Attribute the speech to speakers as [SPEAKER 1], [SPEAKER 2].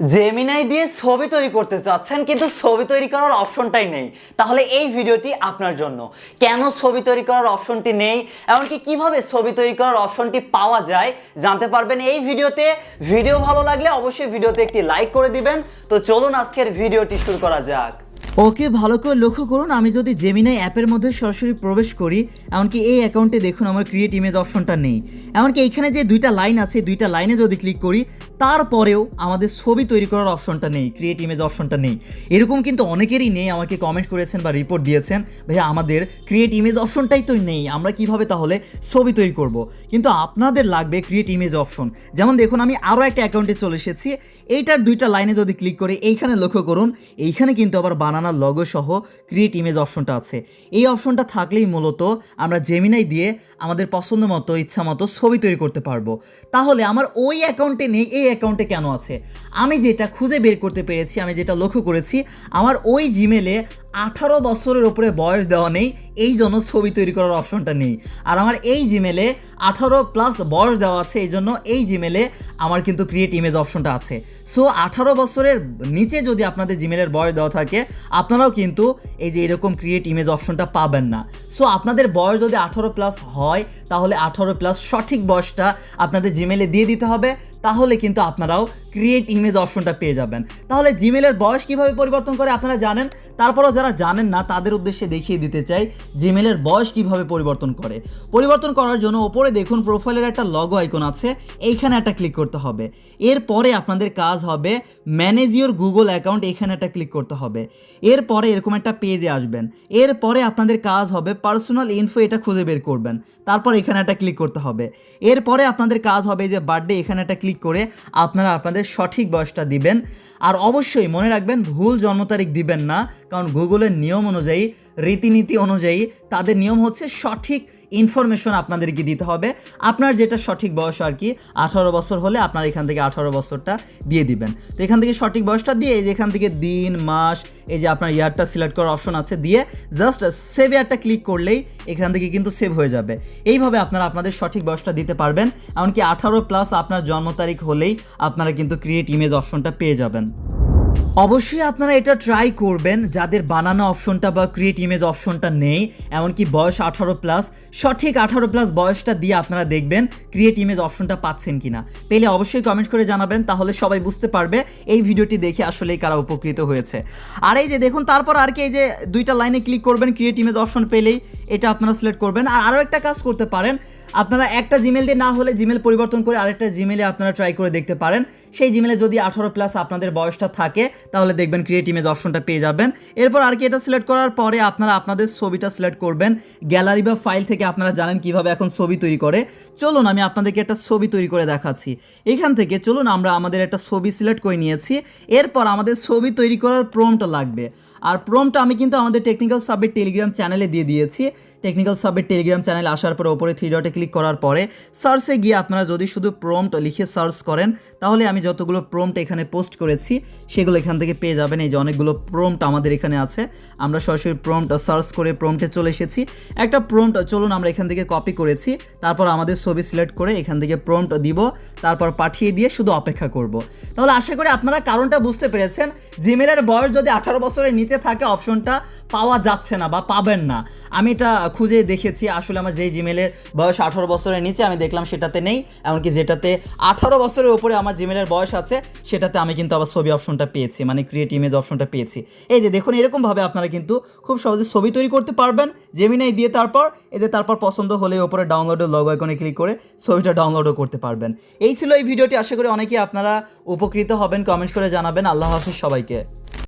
[SPEAKER 1] Gemini দিয়ে ছবি তৈরি করতে চাচ্ছেন, কিন্তু ছবি তৈরি করার অপশনটাই নেই। তাহলে এই ভিডিওটি আপনার জন্য। কেন ছবি তৈরি করার অপশনটি নেই, এমনকি কীভাবে ছবি তৈরি করার অপশনটি পাওয়া যায়, জানতে পারবেন এই ভিডিওতে। ভিডিও ভালো লাগলে অবশ্যই ভিডিওতে একটি লাইক করে দিবেন। তো চলুন আজকের ভিডিওটি শুরু করা যাক।
[SPEAKER 2] ওকে, ভালো করে লক্ষ্য করুন, আমি যদি জেমিনাই অ্যাপের মধ্যে সরাসরি প্রবেশ করি, এমনকি এই অ্যাকাউন্টে দেখুন আমার ক্রিয়েট ইমেজ অপশনটা নেই। এমনকি এইখানে যে দুইটা লাইন আছে দুইটা লাইনে যদি ক্লিক করি, তারপরেও আমাদের ছবি তৈরি করার অপশনটা নেই ক্রিয়েট ইমেজ অপশনটা নেই। এরকম কিন্তু অনেকেরই নেই, আমাকে কমেন্ট করেছেন বা রিপোর্ট দিয়েছেন, ভাইয়া, আমাদের ক্রিয়েট ইমেজ অপশনটাই তো নেই, আমরা কীভাবে তাহলে ছবি তৈরি করব? কিন্তু আপনাদের লাগবে ক্রিয়েট ইমেজ অপশন যেমন দেখুন, আমি আরও একটা অ্যাকাউন্টে চলে এসেছি, এইটার দুইটা লাইনে যদি ক্লিক করি, এইখানে লক্ষ্য করুন, এইখানে কিন্তু আবার বানানোর লগো সহ ক্রিয়েট ইমেজ অপশনটা আছে। এই অপশনটা থাকলেই মূলত আমরা জেমিনাই দিয়ে আমাদের পছন্দ মতো, ইচ্ছা মতো ছবি তৈরি করতে পারব। তাহলে আমার ওই অ্যাকাউন্টে নেই, এই অ্যাকাউন্টে কেন আছে? আমি যেটা খুঁজে বের করতে পেরেছি, আমি যেটা লক্ষ্য করেছি, আমার ওই জিমেলে আঠারো বছরের উপরে বয়স দেওয়া নেই, এই জন্য ছবি তৈরি করার অপশনটা নেই। আর আমার এই জিমেলে আঠারো প্লাস বয়স দেওয়া আছে, এই জন্য এই জিমেলে আমার কিন্তু ক্রিয়েট ইমেজ অপশনটা আছে। সো আঠারো বছরের নিচে যদি আপনাদের জিমেলের বয়স দেওয়া থাকে, আপনারাও কিন্তু এই যে এরকম ক্রিয়েট ইমেজ অপশনটা পাবেন না। সো আপনাদের বয়স যদি আঠারো প্লাস হয়, তাহলে আঠারো প্লাস সঠিক বয়সটা আপনাদের জিমেলে দিয়ে দিতে হবে। তাহলে কিন্তু আপনারাও ক্রিয়েট ইমেজ অপশনটা পেয়ে যাবেন। তাহলে জিমেলের বয়স কীভাবে পরিবর্তন করে আপনারা জানেন? তারপরেও যারা জানেন না, তাদের উদ্দেশ্যে দেখিয়ে দিতে চাই জিমেলের বয়স কীভাবে পরিবর্তন করে। পরিবর্তন করার জন্য ওপরে দেখুন প্রোফাইলের একটা লগো আইকন আছে, এইখানে একটা ক্লিক করতে হবে। এরপরে আপনাদের কাজ হবে ম্যানেজ ইউর গুগল অ্যাকাউন্ট এখানে একটা ক্লিক করতে হবে। এরপরে এরকম একটা পেজে আসবেন। এরপরে আপনাদের কাজ হবে পার্সোনাল ইনফো এটা খুঁজে বের করবেন। তারপর এখানে একটা ক্লিক করতে হবে। এরপরে আপনাদের কাজ হবে যে বার্থডে এখানে একটা ক্লিক করে আপনারা আপনাদের সঠিক বয়সটা দিবেন। আর অবশ্যই মনে রাখবেন, ভুল জন্ম তারিখ দিবেন না, কারণ গুগলের নিয়ম অনুযায়ী, রীতিনীতি অনুযায়ী তাদের নিয়ম হচ্ছে সঠিক ইনফরমেশন আপনাদেরকে দিতে হবে। আপনার যেটা সঠিক বয়স আর কি, আঠারো বছর হলে আপনার এখান থেকে আঠারো বছরটা দিয়ে দিবেন। তো এখান থেকে সঠিক বয়সটা দিয়ে এই যে এখান থেকে দিন, মাস, এই যে আপনার ইয়ারটা সিলেক্ট করার অপশন আছে দিয়ে জাস্ট সেভ ইয়ারটা ক্লিক করলেই এখান থেকে কিন্তু সেভ হয়ে যাবে। এইভাবে আপনারা আপনাদের সঠিক বয়সটা দিতে পারবেন, এমনকি আঠারো প্লাস আপনার জন্ম তারিখ হলেই আপনারা কিন্তু ক্রিয়েট ইমেজ অপশনটা পেয়ে যাবেন। অবশ্যই আপনারা এটা ট্রাই করবেন। যাদের বানানো অপশনটা বা ক্রিয়েট ইমেজ অপশনটা নেই, এমনকি বয়স আঠারো প্লাস সঠিক আঠারো প্লাস বয়সটা দিয়ে আপনারা দেখবেন ক্রিয়েট ইমেজ অপশনটা পাচ্ছেন কিনা। পেলে অবশ্যই কমেন্ট করে জানাবেন, তাহলে সবাই বুঝতে পারবে এই ভিডিওটি দেখে আসলেই কারা উপকৃত হয়েছে। আর এই যে দেখুন, তারপর আর কি এই যে দুইটা লাইনে ক্লিক করবেন ক্রিয়েট ইমেজ অপশন পেলেই, এটা আপনারা সিলেক্ট করবেন। আর আরও একটা কাজ করতে পারেন, আপনারা একটা জিমেল দিয়ে না হলে জিমেল পরিবর্তন করে আরেকটা জিমেলে আপনারা ট্রাই করে দেখতে পারেন। সেই জিমেলে যদি আঠারো প্লাস আপনাদের বয়সটা থাকে তাহলে দেখবেন ক্রিয়েট ইমেজ অপশনটা পেয়ে যাবেন। এরপর আর কি এটা সিলেক্ট করার পরে আপনারা আপনাদের ছবিটা সিলেক্ট করবেন। গ্যালারি বা ফাইল থেকে আপনারা জানেন কীভাবে এখন ছবি তৈরি করে। চলুন আমি আপনাদেরকে একটা ছবি তৈরি করে দেখাচ্ছি। এখান থেকে চলুন আমরা আমাদের একটা ছবি সিলেক্ট করে নিয়েছি। এরপর আমাদের ছবি তৈরি করার প্রমটা লাগবে। আর প্রমটা আমি কিন্তু আমাদের টেকনিক্যাল সাবমিট টেলিগ্রাম চ্যানেলে দিয়ে দিয়েছি। টেকনিক্যাল সাবমিট টেলিগ্রাম চ্যানেলে আসার পরে ওপরে থ্রি ডটে ক্লিক করার পরে সার্চে গিয়ে আপনারা যদি শুধু প্রম্পট লিখে সার্চ করেন, তাহলে আমি যতগুলো প্রম্পট এখানে পোস্ট করেছি, সেগুলো এখান থেকে পেয়ে যাবেন এই যে অনেকগুলো প্রম্পট আমাদের এখানে আছে। আমরা সরাসরি প্রম্পট সার্চ করে প্রম্পটে চলে এসেছি। একটা প্রম্পট চলুন আমরা এখান থেকে কপি করেছি। তারপর আমাদের ছবি সিলেক্ট করে এখান থেকে প্রম্পট দিব। তারপর পাঠিয়ে দিয়ে শুধু অপেক্ষা করব। তাহলে আশা করি আপনারা কারণটা বুঝতে পেরেছেন। জিমেলের বয়স যদি আঠারো বছরের নিচে থাকে অপশনটা পাওয়া যাচ্ছে না বা পাবেন না। আমি এটা খুঁজে দেখেছি। আসলে আমার যেই জিমেলের বয়স আঠারো বছরের নিচে, আমি দেখলাম সেটাতে নেই। এমনকি যেটাতে আঠারো বছরের উপরে আমার জিমেলের বয়স আছে, সেটাতে আমি কিন্তু আবার ছবি অপশনটা পেয়েছি। মানে ক্রিয়েট ইমেজ অপশনটা পেয়েছি। এই যে দেখুন, এরকমভাবে আপনারা কিন্তু খুব সহজে ছবি তৈরি করতে পারবেন জেমিনাই দিয়ে তারপর এদের তারপর পছন্দ হলে ওপরে ডাউনলোডের লগ আইকনে ক্লিক করে ছবিটা ডাউনলোডও করতে পারবেন। এই ছিল এই ভিডিওটি আশা করি অনেকেই আপনারা উপকৃত হবেন কমেন্ট করে জানাবেন। আল্লাহ হাফিজ সবাইকে।